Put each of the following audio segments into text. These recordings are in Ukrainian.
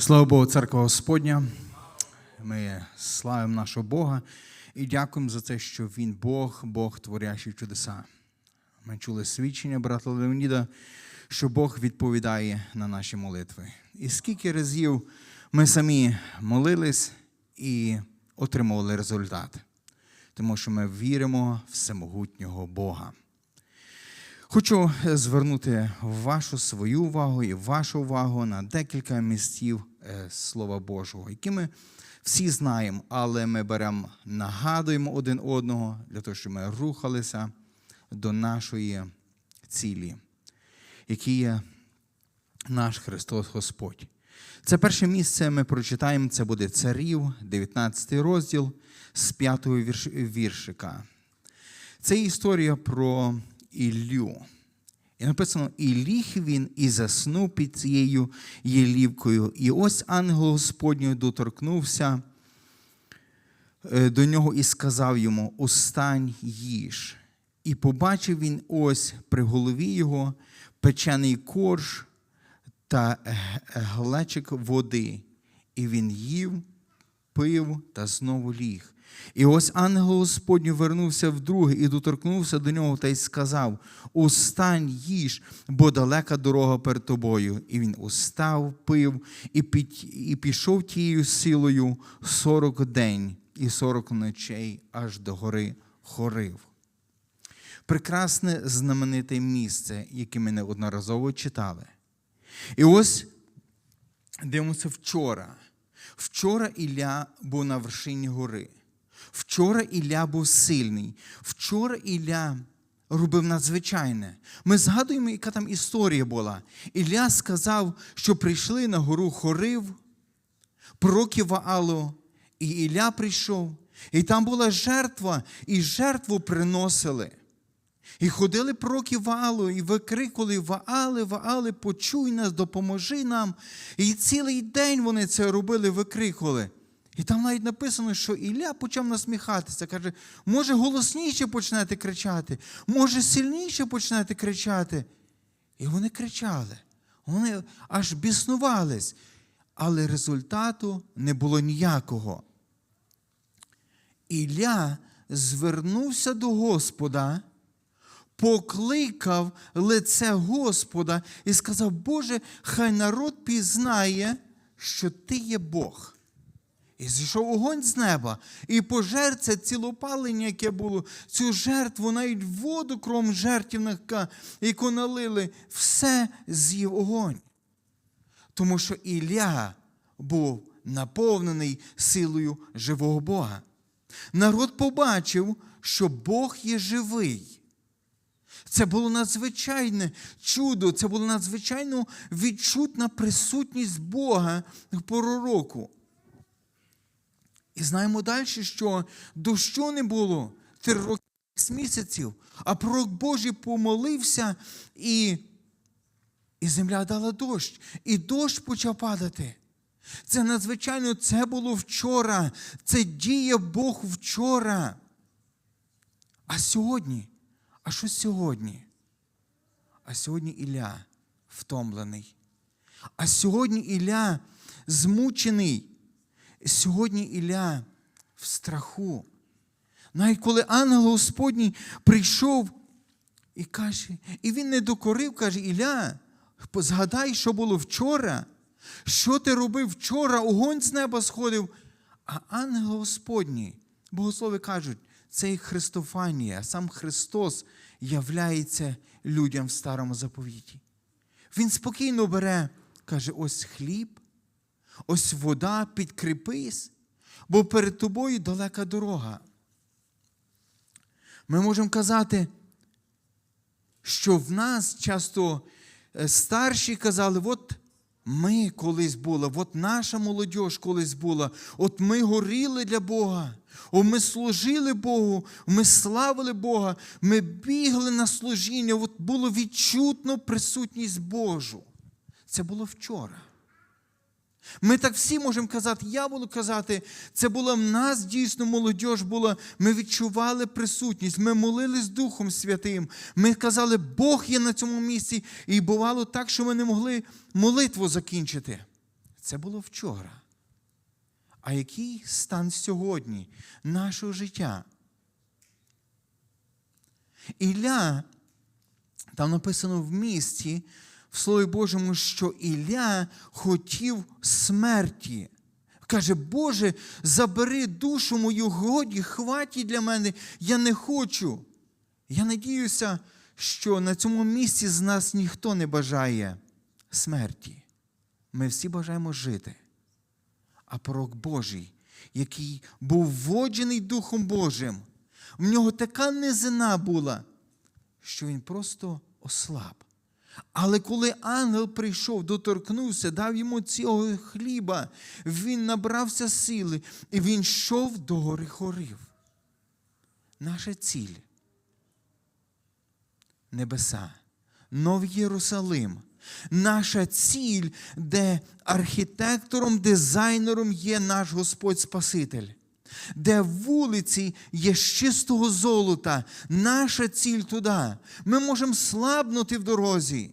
Слава Богу, церква Господня. Ми славимо нашого Бога і дякуємо за те, що Він Бог, Бог творящий чудеса. Ми чули свідчення брата Леоніда, що Бог відповідає на наші молитви. І скільки разів ми самі молились і отримували результат, тому що ми віримо в всемогутнього Бога. Хочу звернути вашу свою увагу і вашу увагу на декілька місців Слова Божого, які ми всі знаємо, але ми беремо, нагадуємо один одного для того, щоб ми рухалися до нашої цілі, який є наш Христос Господь. Це перше місце ми прочитаємо, це буде Царів, 19 розділ з 5 віршика. Це історія про Іллю. І написано: і ліг він і заснув під цією єлівкою. І ось ангел Господній доторкнувся е, до нього і сказав йому: Устань їж. І побачив він ось при голові його печений корж та глечик води. І він їв, пив та знову ліг. І ось ангел Господній вернувся вдруге і доторкнувся до нього та й сказав: Устань, їж, бо далека дорога перед тобою. І він устав, пив і, під, і пішов тією силою сорок день і сорок ночей аж до гори Хорив. Прекрасне знамените місце, яке ми неодноразово читали. І ось дивимося вчора. Вчора Ілля був на вершині гори. Вчора Ілля був сильний. Вчора Ілля робив надзвичайне. Ми згадуємо, яка там історія була. Ілля сказав, що прийшли на гору Хорив, пророки Ваалу, і Ілля прийшов, і там була жертва, і жертву приносили. І ходили пророки Ваалу, і викрикували Ваали, Ваали, почуй нас, допоможи нам. І цілий день вони це робили, викрикували. І там навіть написано, що Ілля почав насміхатися. Каже, може, голосніше почнете кричати, може, сильніше почнете кричати. І вони кричали, вони аж біснувались, але результату не було ніякого. Ілля звернувся до Господа, покликав лице Господа і сказав: Боже, хай народ пізнає, що Ти є Бог. І зійшов огонь з неба, і пожер це цілопалення, яке було, цю жертву, навіть воду, кром жертвника, яку налили, все з'їв огонь. Тому що Ілля був наповнений силою живого Бога. Народ побачив, що Бог є живий. Це було надзвичайне чудо, це була надзвичайно відчутна присутність Бога в пору року. І знаємо далі, що дощу не було три роки місяців, а пророк Божий помолився, і, і земля дала дощ, і дощ почав падати. Це надзвичайно, це було вчора, це діє Бог вчора. А сьогодні, а що сьогодні? А сьогодні Ілля втомлений. А сьогодні Ілля змучений. Сьогодні Ілля в страху. Навіть коли ангел Господній прийшов і каже, і він не докорив, каже, Ілля, згадай, що було вчора, що ти робив вчора, огонь з неба сходив. А ангел Господній, богослови кажуть, це і Христофанія, сам Христос являється людям в старому заповіті. Він спокійно бере, каже, ось хліб, ось вода, підкріпись, бо перед тобою далека дорога. Ми можемо казати, що в нас часто е, старші казали, от ми колись були, от наша молодь колись була, от ми горіли для Бога, о, ми служили Богу, ми славили Бога, ми бігли на служіння, от було відчутно присутність Божу. Це було вчора. Ми так всі можемо казати, я буду казати, це була в нас дійсно молодь була, ми відчували присутність, ми молились Духом Святим. Ми казали, Бог є на цьому місці. І бувало так, що ми не могли молитву закінчити. Це було вчора. А який стан сьогодні нашого життя? Ілля, там написано в місті, в Слові Божому, що Ілля хотів смерті. Каже, Боже, забери душу мою, годі, хватить для мене, я не хочу. Я надіюся, що на цьому місці з нас ніхто не бажає смерті. Ми всі бажаємо жити. А пророк Божий, який був воджений Духом Божим, в нього така низина була, що він просто ослаб. Але коли ангел прийшов, доторкнувся, дав йому цього хліба, він набрався сили і він йшов до гори хорів. Наша ціль небеса, Новий Єрусалим. Наша ціль, де архітектором, дизайнером є наш Господь Спаситель, де вулиці є з чистого золота. Наша ціль туди. Ми можемо слабнути в дорозі.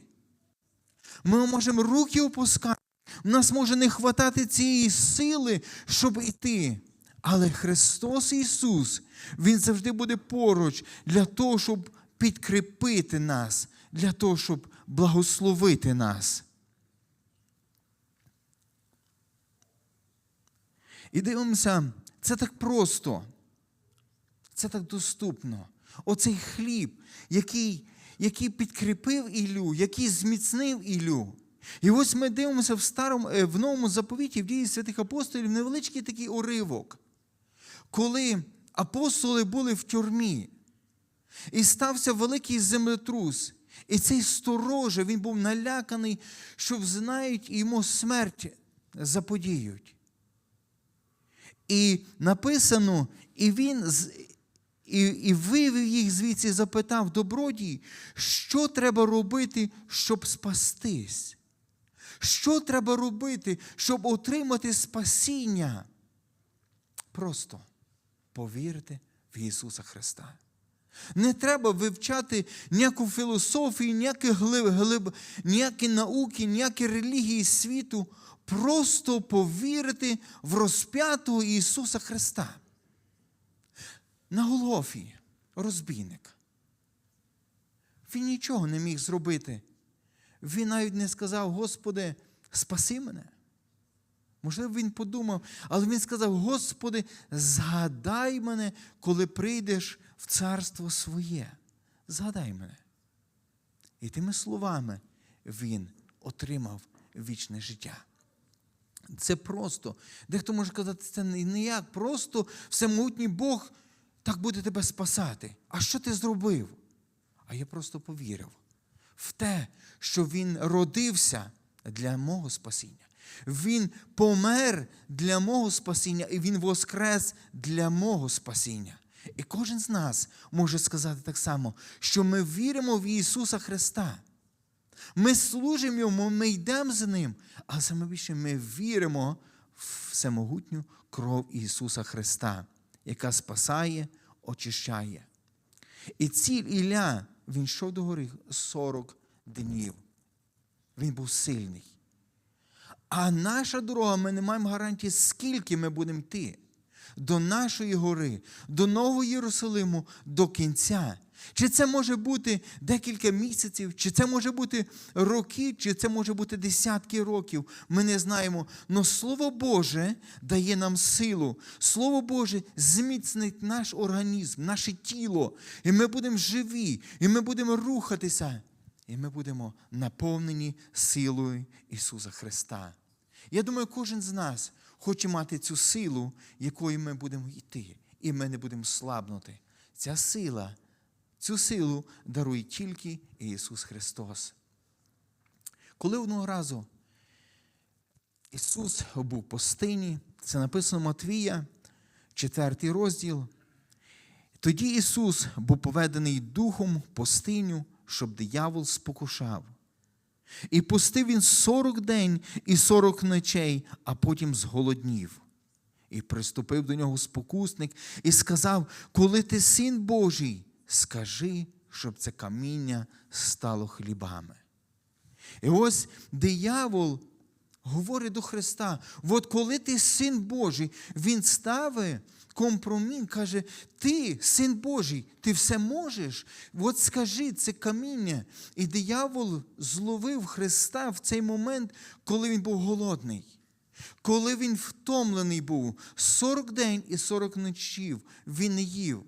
Ми можемо руки опускати. У нас може не хватати цієї сили, щоб йти. Але Христос Ісус, Він завжди буде поруч для того, щоб підкріпити нас, для того, щоб благословити нас. І дивимося, це так просто, це так доступно. Оцей хліб, який, який підкріпив Ілю, який зміцнив Ілю. І ось ми дивимося в старому, е, в новому заповіті, в дії святих апостолів, невеличкий такий уривок, коли апостоли були в тюрмі, і стався великий землетрус. І цей сторожа, він був наляканий, що знають і йому смерть заподіють. І написано, і він і, і вивів їх звідси, запитав добродій, що треба робити, щоб спастись? Що треба робити, щоб отримати спасіння? Просто повірте в Ісуса Христа. Не треба вивчати ніяку філософію, ніякі, глиб, глиб, ніякі науки, ніякі релігії світу. Просто повірити в розп'ятого Ісуса Христа. На Голгофі розбійник. Він нічого не міг зробити. Він навіть не сказав, Господи, спаси мене. Можливо, він подумав, але він сказав: Господи, згадай мене, коли прийдеш в царство своє. Згадай мене. І тими словами він отримав вічне життя. Це просто. Дехто може казати, це ніяк, просто всемогутній Бог так буде тебе спасати. А що ти зробив? А я просто повірив в те, що Він родився для мого спасіння. Він помер для мого спасіння, і Він воскрес для мого спасіння. І кожен з нас може сказати так само, що ми віримо в Ісуса Христа. Ми служимо Йому, ми йдемо за Ним, а саме більше ми віримо в всемогутню кров Ісуса Христа, яка спасає, очищає. І ціль Ілля, він йшов до гори 40 днів. Він був сильний. А наша дорога, ми не маємо гарантії, скільки ми будемо йти до нашої гори, до Нового Єрусалиму, до кінця. Чи це може бути декілька місяців, чи це може бути роки, чи це може бути десятки років. Ми не знаємо. Но Слово Боже дає нам силу. Слово Боже зміцнить наш організм, наше тіло. І ми будемо живі, і ми будемо рухатися. І ми будемо наповнені силою Ісуса Христа. Я думаю, кожен з нас хоче мати цю силу, якою ми будемо йти, і ми не будемо слабнути. Ця сила, цю силу дарує тільки Ісус Христос. Коли одного разу Ісус був пустині, це написано Матвія, 4 розділ. Тоді Ісус був поведений духом пустиню, щоб диявол спокушав. І пустив він сорок день і сорок ночей, а потім зголоднів. І приступив до нього спокусник і сказав: Коли ти син Божий, скажи, щоб це каміння стало хлібами. І ось диявол говорить до Христа: от коли ти син Божий, Він ставить компроміс, каже: Ти, син Божий, ти все можеш. От скажи це каміння. І диявол зловив Христа в цей момент, коли він був голодний. Коли він втомлений був 40 день і 40 ночів, він не їв,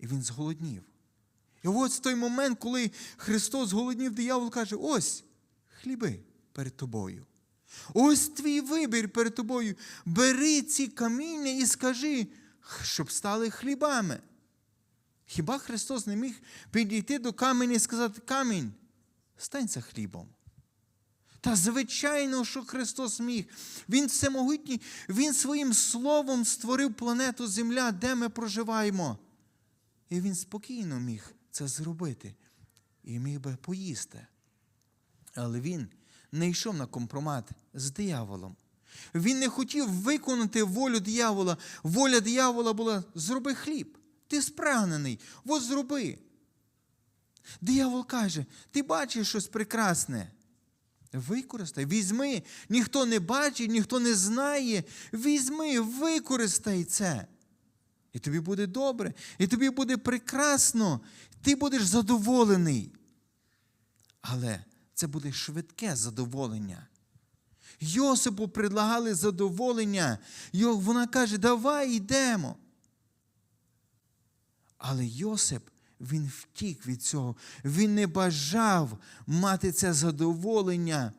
і він зголоднів. І ось той момент, коли Христос зголоднів, диявол каже: ось хліби перед тобою. Ось твій вибір перед тобою. Бери ці каміння і скажи, щоб стали хлібами. Хіба Христос не міг підійти до каменя і сказати: камінь, станься хлібом. Та звичайно, що Христос міг. Він всемогутній, Він своїм словом створив планету Земля, де ми проживаємо. І він спокійно міг це зробити і міг би поїсти. Але він не йшов на компромат з дияволом. Він не хотів виконати волю диявола. Воля диявола була зроби хліб. Ти спрагнений, от зроби. Диявол каже: ти бачиш щось прекрасне. Використай, візьми, ніхто не бачить, ніхто не знає. Візьми, використай це. І тобі буде добре, і тобі буде прекрасно, ти будеш задоволений. Але це буде швидке задоволення. Йосипу предлагали задоволення. Вона каже, давай йдемо. Але Йосип, він втік від цього. Він не бажав мати це задоволення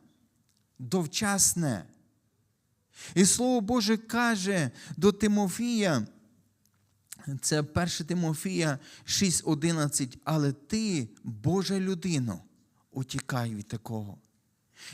довчасне. І Слово Боже каже до Тимофія, це 1 Тимофія 6:11, але ти, Божа людино, утікай від такого.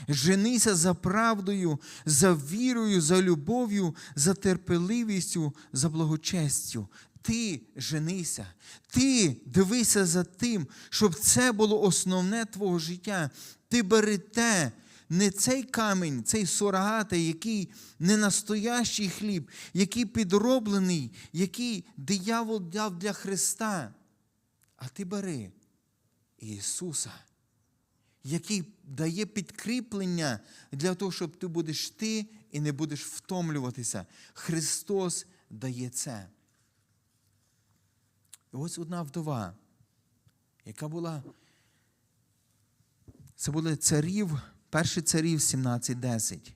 Женися за правдою, за вірою, за любов'ю, за терпеливістю, за благочестю. Ти женися, ти дивися за тим, щоб це було основне твого життя. Ти бери те, не цей камінь, цей сурагатий, який не настоящий хліб, який підроблений, який диявол дав для Христа. А ти бери Ісуса який дає підкріплення для того, щоб ти будеш ти і не будеш втомлюватися. Христос дає це. І ось одна вдова, яка була. Це були царів, перший царів 17.10.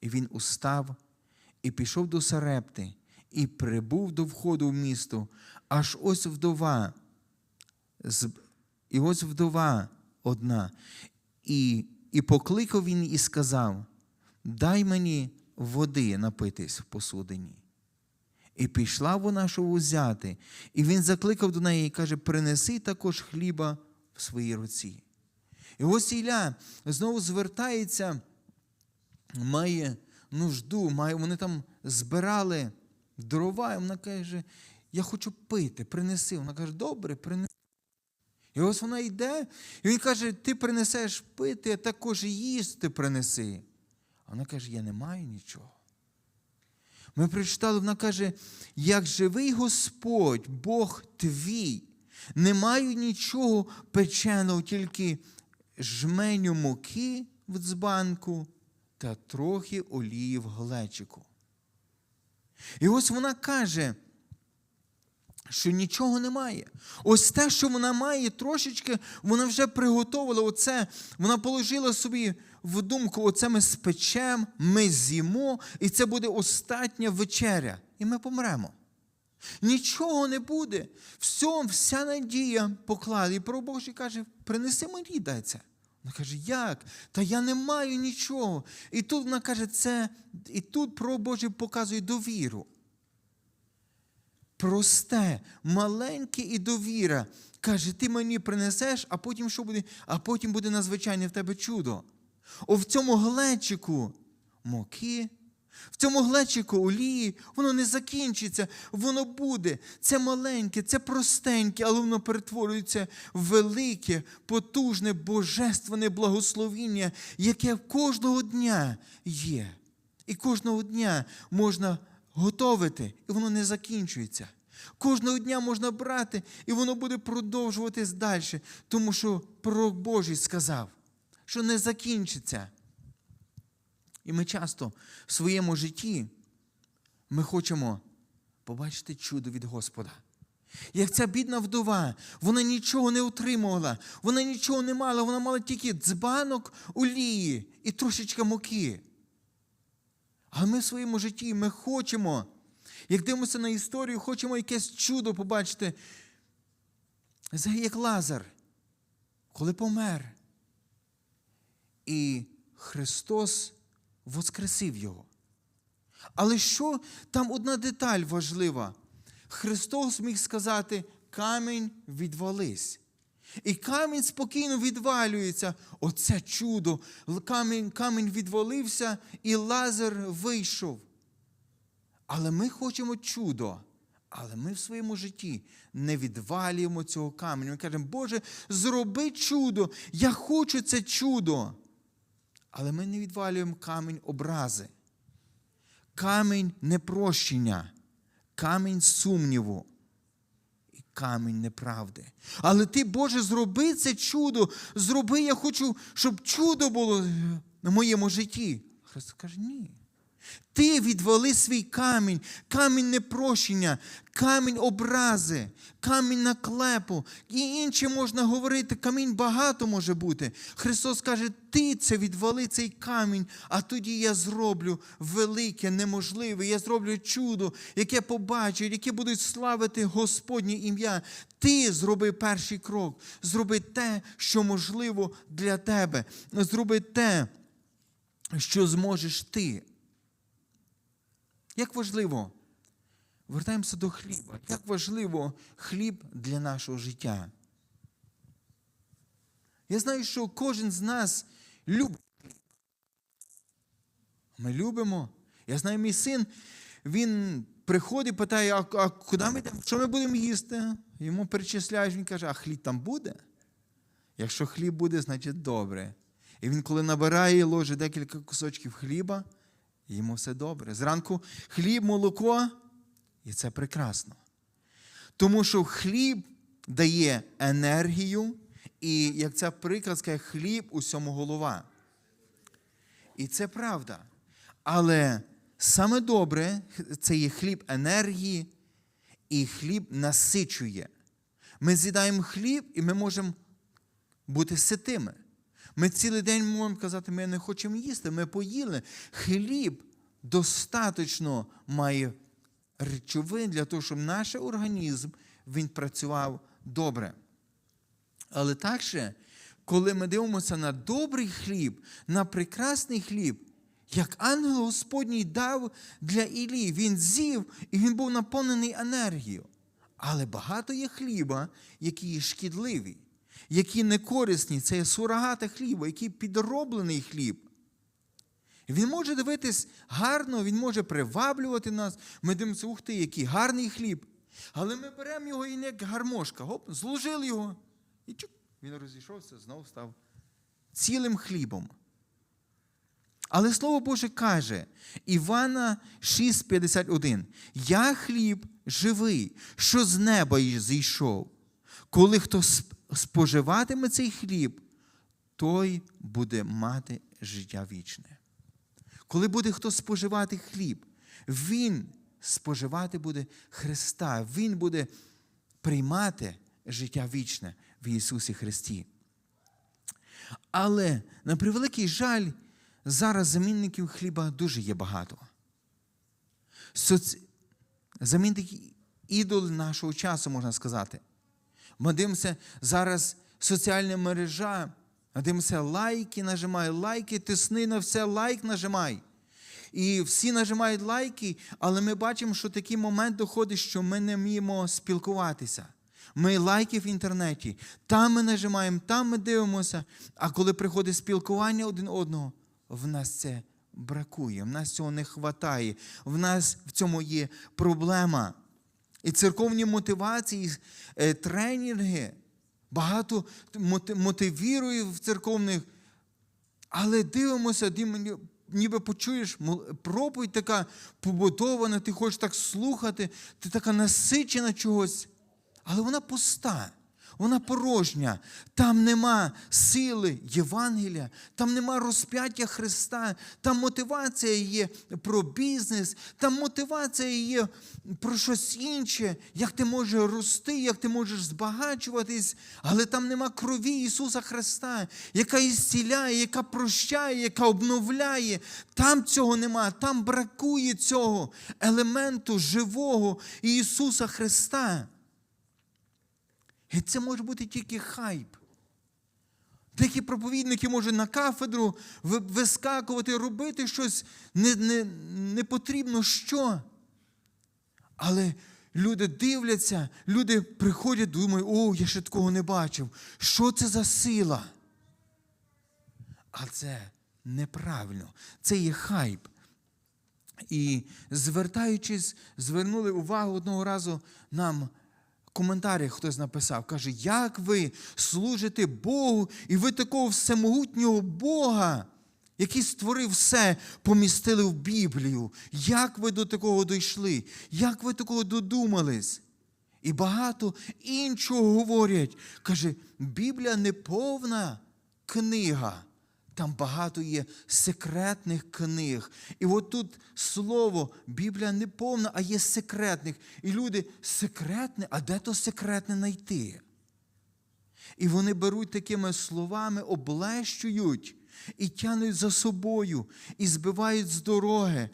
І він устав і пішов до Сарепти, і прибув до входу в місто, аж ось вдова. І ось вдова одна. І, і покликав він і сказав: Дай мені води напитись в посудині. І пішла вона, щоб узяти. І він закликав до неї і каже: принеси також хліба в своїй руці. І ось Ілля знову звертається, має нужду, має, вони там збирали дрова, і вона каже: Я хочу пити, принеси. Вона каже, добре, принеси. І ось вона йде, і він каже: Ти принесеш пити, а також їсти принеси. А вона каже: Я не маю нічого. Ми прочитали, вона каже, як живий Господь, Бог твій, не маю нічого печеного, тільки жменю муки в дзбанку та трохи олії в глечику. І ось вона каже, що нічого немає. Ось те, що вона має, трошечки, вона вже приготувала оце, вона положила собі в думку, оце ми спечемо, ми з'їмо, і це буде остання вечеря. І ми помремо. Нічого не буде. Все, вся надія покладе. І про Божий каже, принеси мені дай це. Вона каже, як? Та я не маю нічого. І тут вона каже, це, і тут про Божий показує довіру просте, маленьке і довіра. Каже, ти мені принесеш, а потім що буде? А потім буде надзвичайне в тебе чудо. О, в цьому глечику муки, в цьому глечику олії, воно не закінчиться, воно буде. Це маленьке, це простеньке, але воно перетворюється в велике, потужне, божественне благословіння, яке кожного дня є. І кожного дня можна готовити, і воно не закінчується. Кожного дня можна брати, і воно буде продовжуватись далі, тому що пророк Божий сказав, що не закінчиться. І ми часто в своєму житті ми хочемо побачити чудо від Господа. Як ця бідна вдова, вона нічого не отримувала, вона нічого не мала, вона мала тільки дзбанок олії і трошечка муки. Але ми в своєму житті ми хочемо, як дивимося на історію, хочемо якесь чудо побачити, як Лазар, коли помер. І Христос воскресив його. Але що там одна деталь важлива? Христос міг сказати: камінь відвались. І камінь спокійно відвалюється. Оце чудо. Камінь, камінь відвалився, і Лазар вийшов. Але ми хочемо чудо. Але ми в своєму житті не відвалюємо цього каменю. Ми кажемо, Боже, зроби чудо, я хочу це чудо. Але ми не відвалюємо камінь образи, камінь непрощення, камінь сумніву і камінь неправди. Але ти, Боже, зроби це чудо. Зроби, я хочу, щоб чудо було на моєму житті. Христос каже, ні. Ти відвали свій камінь, камінь непрощення, камінь образи, камінь наклепу. І інше можна говорити, камінь багато може бути. Христос каже, ти це відвали цей камінь, а тоді я зроблю велике, неможливе, я зроблю чудо, яке побачать, яке будуть славити Господнє ім'я. Ти зроби перший крок, зроби те, що можливо для тебе. Зроби те, що зможеш ти. Як важливо, вертаємося до хліба, як важливо хліб для нашого життя. Я знаю, що кожен з нас любить. хліб. Ми любимо. Я знаю, мій син, він приходить, питає, а, а куди ми йдемо? Що ми будемо їсти? Йому перечисляєш, він каже, а хліб там буде? Якщо хліб буде, значить добре. І він, коли набирає ложить декілька кусочків хліба, йому все добре. Зранку хліб, молоко, і це прекрасно. Тому що хліб дає енергію, і як ця приказка, хліб усьому голова. І це правда. Але саме добре це є хліб енергії, і хліб насичує. Ми з'їдаємо хліб, і ми можемо бути ситими. Ми цілий день можемо казати, ми не хочемо їсти, ми поїли. Хліб достатньо має речовин для того, щоб наш організм він працював добре. Але також, коли ми дивимося на добрий хліб, на прекрасний хліб, як ангел Господній дав для Іллі, він з'їв і він був наповнений енергією. Але багато є хліба, які є шкідливі, які не корисні, це є сурогати хліба, який підроблений хліб. Він може дивитись гарно, він може приваблювати нас. Ми дивимося, ух ти, який гарний хліб. Але ми беремо його і не як гармошка, гоп, зложили його. І чук, він розійшовся, знову став цілим хлібом. Але Слово Боже каже, Івана 6,51: Я хліб живий, що з неба зійшов. Коли хто споживатиме цей хліб, той буде мати життя вічне. Коли буде хто споживати хліб, він споживати буде Христа, Він буде приймати життя вічне в Ісусі Христі. Але, на превеликий жаль, зараз замінників хліба дуже є багато. Соці... Замінники ідол нашого часу, можна сказати. Ми дивимося зараз соціальна мережа, дивимося лайки, нажимай, лайки, тисни на все, лайк нажимай. І всі нажимають лайки, але ми бачимо, що такий момент доходить, що ми не вміємо спілкуватися. Ми лайки в інтернеті, там ми нажимаємо, там ми дивимося. А коли приходить спілкування один одного, в нас це бракує, в нас цього не вистачає, в нас в цьому є проблема. І церковні мотивації, е, тренінги, багато мотивірує в церковних, але дивимося, ніби почуєш, проповідь така побудована, ти хочеш так слухати, ти така насичена чогось, але вона пуста. Вона порожня. Там нема сили Євангелія, там нема розп'яття Христа, там мотивація є про бізнес, там мотивація є про щось інше, як ти можеш рости, як ти можеш збагачуватись, але там нема крові Ісуса Христа, яка ісціляє, яка прощає, яка обновляє. Там цього нема, там бракує цього елементу живого Ісуса Христа. І це може бути тільки хайп. Деякі проповідники можуть на кафедру вискакувати, робити щось не, не, не потрібно що. Але люди дивляться, люди приходять, думають, о, я ще такого не бачив. Що це за сила? А це неправильно. Це є хайп. І звертаючись, звернули увагу одного разу нам в коментарях хтось написав, каже, як ви служите Богу, і ви такого всемогутнього Бога, який створив все, помістили в Біблію. Як ви до такого дійшли? Як ви такого додумались? І багато іншого говорять. Каже, Біблія не повна книга. Там багато є секретних книг. І от тут слово, Біблія не повна, а є секретних. І люди секретне, а де то секретне знайти? І вони беруть такими словами, облещують і тянуть за собою, і збивають з дороги,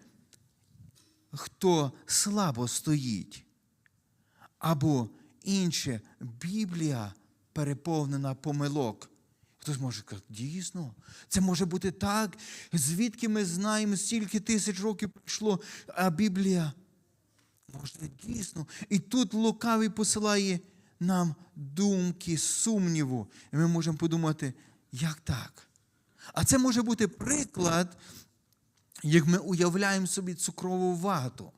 хто слабо стоїть. Або інше, Біблія переповнена помилок. Хтось може сказати, дійсно, це може бути так, звідки ми знаємо, стільки тисяч років пройшло, а Біблія. Може, дійсно. І тут лукавий посилає нам думки, сумніву. І ми можемо подумати, як так? А це може бути приклад, як ми уявляємо собі цукрову вату.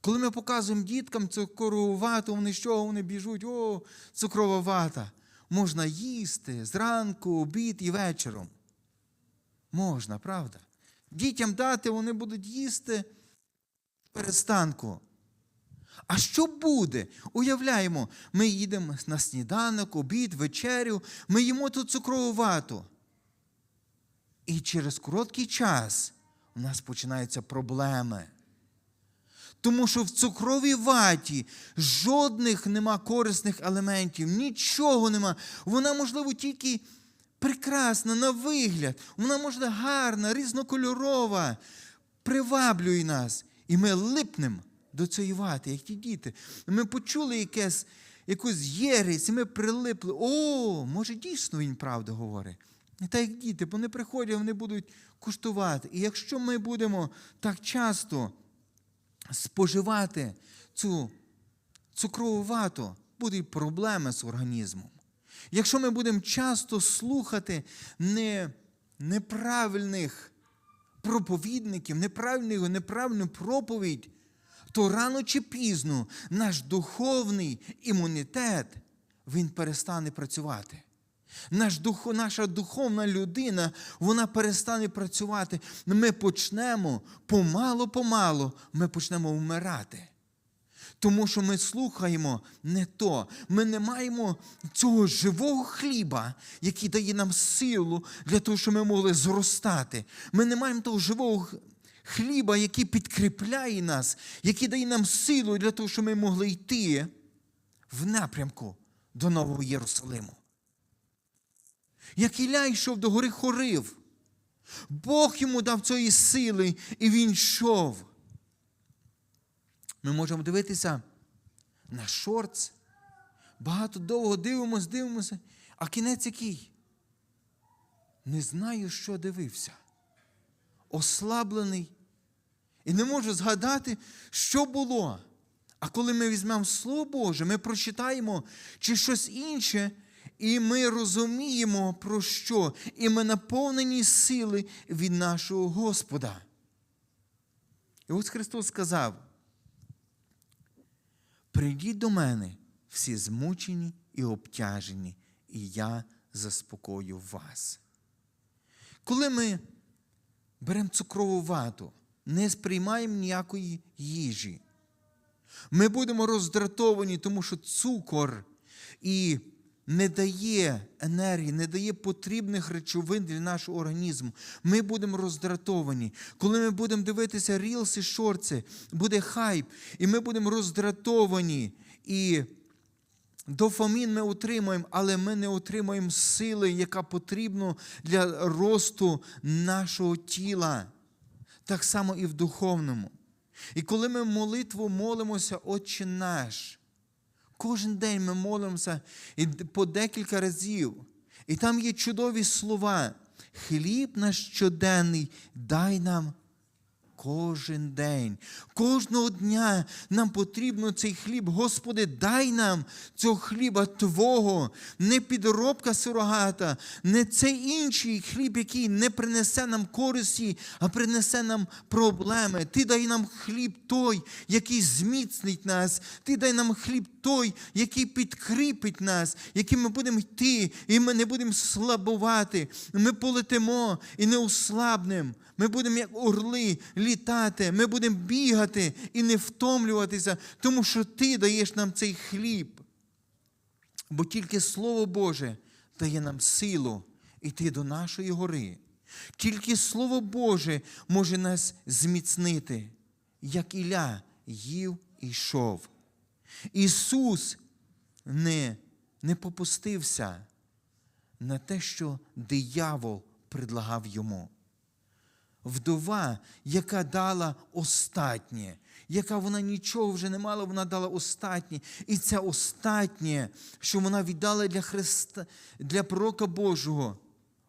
Коли ми показуємо діткам цукрову вату, вони що? Вони біжуть, о, цукрова вата. Можна їсти зранку, обід і вечором. Можна, правда? Дітям дати, вони будуть їсти перестанку. А що буде? Уявляємо, ми їдемо на сніданок, обід, вечерю, ми їмо ту цукрову вату. І через короткий час у нас починаються проблеми. Тому що в цукровій ваті жодних нема корисних елементів, нічого нема. Вона, можливо, тільки прекрасна на вигляд, вона можна гарна, різнокольорова, приваблює нас. І ми липнемо до цієї вати, як ті діти. Ми почули якесь, якусь єресь, і ми прилипли. О, може, дійсно він правду говорить. І так як діти, бо вони приходять, вони будуть куштувати. І якщо ми будемо так часто споживати цю цукрову вату, будуть проблеми з організмом. Якщо ми будемо часто слухати не, неправильних проповідників, неправильну, неправильну проповідь, то рано чи пізно наш духовний імунітет він перестане працювати. Наш дух, наша духовна людина, вона перестане працювати. Ми почнемо помало-помалу, ми почнемо вмирати. Тому що ми слухаємо не то. Ми не маємо цього живого хліба, який дає нам силу для того, щоб ми могли зростати. Ми не маємо того живого хліба, який підкріпляє нас, який дає нам силу для того, щоб ми могли йти в напрямку до Нового Єрусалиму. Як Ілля йшов до гори Хорив, Бог йому дав цієї сили, і він йшов. Ми можемо дивитися на шортс. Багато довго дивимося, дивимося, а кінець який? Не знаю, що дивився. Ослаблений. І не можу згадати, що було. А коли ми візьмемо Слово Боже, ми прочитаємо чи щось інше, і ми розуміємо, про що, і ми наповнені сили від нашого Господа. І ось Христос сказав: Прийдіть до мене, всі змучені і обтяжені, і я заспокою вас. Коли ми беремо цукрову вату, не сприймаємо ніякої їжі, ми будемо роздратовані, тому що цукор і не дає енергії, не дає потрібних речовин для нашого організму, ми будемо роздратовані. Коли ми будемо дивитися рілси, шорти, буде хайп, і ми будемо роздратовані. І дофамін ми отримуємо, але ми не отримуємо сили, яка потрібна для росту нашого тіла. Так само і в духовному. І коли ми молитву молимося, Отче наш, кожен день ми молимося і по декілька разів. І там є чудові слова. Хліб наш щоденний, дай нам кожен день. Кожного дня нам потрібно цей хліб. Господи, дай нам цього хліба Твого, не підробка сурогата, не цей інший хліб, який не принесе нам користі, а принесе нам проблеми. Ти дай нам хліб той, який зміцнить нас. Ти дай нам хліб той, який підкріпить нас, яким ми будемо йти, і ми не будемо слабувати. Ми полетимо і не ослабнемо. Ми будемо як орли літати, ми будемо бігати і не втомлюватися, тому що ти даєш нам цей хліб. Бо тільки Слово Боже дає нам силу йти до нашої гори. Тільки Слово Боже може нас зміцнити, як Ілля їв і йшов. Ісус не, не попустився на те, що диявол предлагав йому вдова, яка дала остатнє, яка вона нічого вже не мала, вона дала остатнє. І це остатнє, що вона віддала для Христа, для пророка Божого,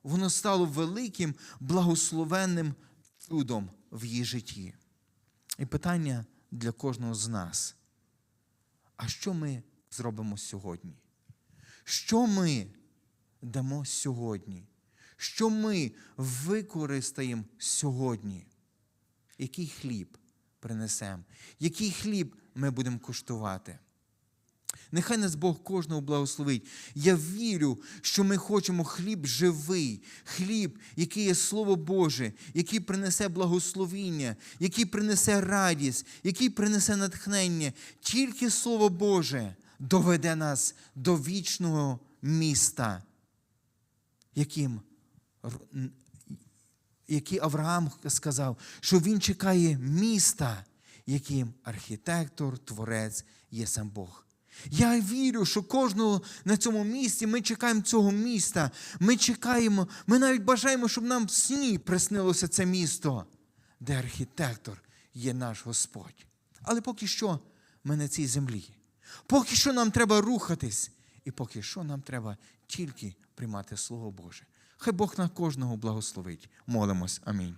воно стало великим благословенним чудом в її житті. І питання для кожного з нас. А що ми зробимо сьогодні? Що ми дамо сьогодні? Що ми використаємо сьогодні? Який хліб принесемо? Який хліб ми будемо куштувати? Нехай нас Бог кожного благословить. Я вірю, що ми хочемо хліб живий, хліб, який є Слово Боже, який принесе благословіння, який принесе радість, який принесе натхнення. Тільки Слово Боже доведе нас до вічного міста, яким який Авраам сказав, що він чекає міста, яким архітектор, творець є сам Бог. Я вірю, що кожного на цьому місці ми чекаємо цього міста. Ми чекаємо, ми навіть бажаємо, щоб нам в сні приснилося це місто, де архітектор є наш Господь. Але поки що ми на цій землі. Поки що нам треба рухатись, і поки що нам треба тільки приймати Слово Боже. Хай Бог на кожного благословить. Молимось. Амінь.